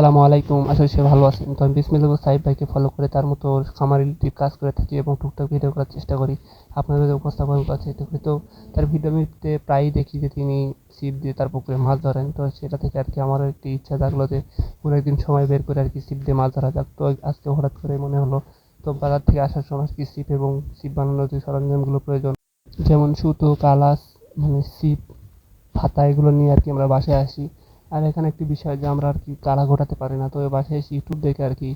আসসালামু আলাইকুম। আশা করি সে ভালো আছেন। তো আমি বিসমিল্লাহ সাহিব ভাইকে ফলো করে তার মতো খামার কাজ করে থাকি এবং টুকটাক ভিডিও করার চেষ্টা করি। আপনাদের উপস্থাপন করার চেষ্টা করি। তো তার ভিডিওতে প্রায়ই দেখি যে তিনি ছিপ দিয়ে তার পুকুরে মাছ ধরেন। তো সেটা থেকে আর কি আমারও একটি ইচ্ছা জাগলো যে কোনো একদিন সময় বের করে আর কি ছিপ দিয়ে মাছ ধরা যাক। তো আজকে হঠাৎ করে মনে হলো, তো বাজার থেকে আসার সময় কি ছিপ এবং ছিপ বানানোর যে সরঞ্জামগুলো প্রয়োজন, যেমন সুতো, কালাস মানে ছিপ, ফাতা, এগুলো নিয়ে আর কি আমরা বাসায় আসি। আর এখানে একটি বিষয় যে আমরা আর কি কালা ঘোটাতে পারি না। তো ওই বাসায় এসে ইউটিউব দেখে আর কি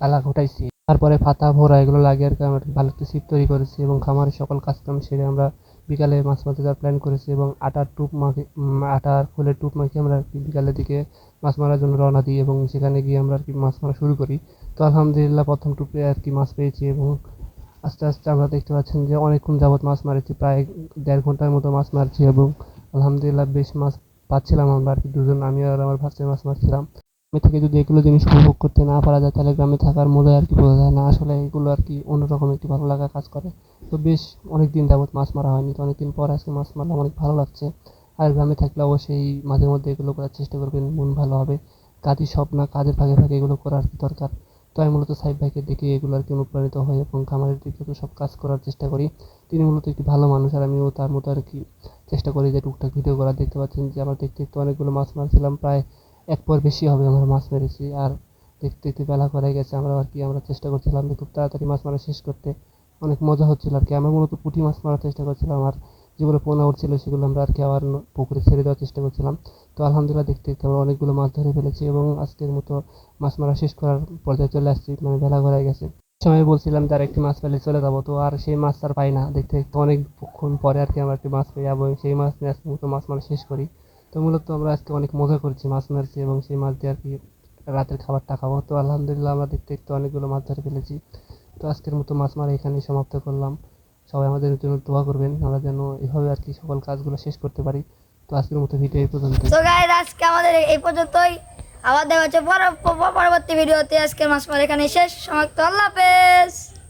কালা ঘোটাইছি। তারপরে ফাতা, ভোরা এগুলো লাগিয়ে আর কি আমরা ভালো একটি ছিপ তৈরি করেছি এবং খামারের সকল কাজকাম সেরে আমরা বিকালে মাছ মারতে যাওয়ার প্ল্যান করেছি এবং আটার টুপ মাখে আটার ফুলের টুপ মাখিয়ে আমরা আর কি বিকালের দিকে মাছ মারার জন্য রওনা দিই এবং সেখানে গিয়ে আমরা আর কি মাছ মারা শুরু করি। তো আলহামদুলিল্লাহ প্রথম টুপে আর কি মাছ পেয়েছি এবং আস্তে আস্তে আমরা দেখতে পাচ্ছেন যে অনেকক্ষণ যাবত মাছ মারেছি, প্রায় দেড় ঘণ্টার মতো মাছ মারছি এবং আলহামদুলিল্লাহ বেশ মাছ পাচ্ছিলাম আমরা আর কি, দুজন আমি আর আমার ভাষায় মাছ মারছিলাম। গ্রামে থেকে যদি এগুলো জিনিস উপভোগ করতে না পারা যায়, তাহলে গ্রামে থাকার মজা আর কি বোঝা যায় না। আসলে এগুলো আর কি অন্যরকম একটি ভালো লাগা কাজ করে। তো বেশ অনেক দিন যাবত মাছ মারা হয়নি, তো অনেক দিন পর আজকে মাছ মারলাম, অনেক ভালো লাগছে। আর গ্রামে থাকলে অবশ্যই মাঝে মধ্যে এগুলো করার চেষ্টা করবেন, মন ভালো হবে। কাজই সব না, কাজের ফাঁকে ফাঁকে এগুলো করার দরকার। তো আমি মূলত সাইব ভাইকে দেখে এগুলো আর কি অনুপ্রাণিত হই এবং খামারের দিক থেকে সব কাজ করার চেষ্টা করি। তিনি মূলত একটি ভালো মানুষ আর আমিও তার মতো আর কি চেষ্টা করি যে টুকটাক ভিডিও করা। দেখতে পাচ্ছেন যে আমরা দেখতে দেখতে অনেকগুলো মাছ মারছিলাম, প্রায় এক পর বেশি হবে আমরা মাছ মেরেছি। আর দেখতে দেখতে বেলা করে গেছে আমরা আর কি, আমরা চেষ্টা করছিলাম খুব তাড়াতাড়ি মাছ মারা শেষ করতে। অনেক মজা হচ্ছিল আর কি, আমরা মূলত পুঁটি মাছ মারার চেষ্টা করছিলাম। আর যেগুলো পোনা উঠছিল সেগুলো আমরা আর কি আবার পুকুরে ছেড়ে দেওয়ার চেষ্টা করছিলাম। তো আলহামদুলিল্লাহ দেখতে দেখতে আমরা অনেকগুলো মাছ ধরে ফেলেছি এবং আজকের মতো মাছ মারা শেষ করার পর্যায়ে চলে আসছি মানে বেলা ঘরে গেছে। সময় বলছিলাম আর একটি মাছ পেলে চলে যাব। তো আর সেই মাছ আর পাই না। দেখতে দেখতে অনেকক্ষণ পরে আর কি আমরা একটি মাছ পেয়ে যাব। সেই মাছ নিয়ে আজকে মতো মাছ মারা শেষ করি। তো মূলত আমরা আজকে অনেক মজা করছি মাছ মারছি এবং সেই মাছ দিয়ে আর কি রাতের খাবারটা খাব। তো আলহামদুলিল্লাহ আমরা দেখতে দেখতে অনেকগুলো মাছ ধরে ফেলেছি। তো আজকের মতো মাছ মারা এখানেই সমাপ্ত করলাম। সবাই আমাদের জন্য দোয়া করবেন। আমরা যেন এভাবে আর কি সকল কাজগুলো শেষ করতে পারি। তো আজকের মতো ভিডিও এই পর্যন্ত তো গাইজ আজকে আমাদের এই পর্যন্তই। আবার দেখা হচ্ছে পর- পর- পরবর্তী ভিডিওতে আজকে মাস পর এখানে শেষ। সমাপ্ত। আল্লাহ হাফেজ।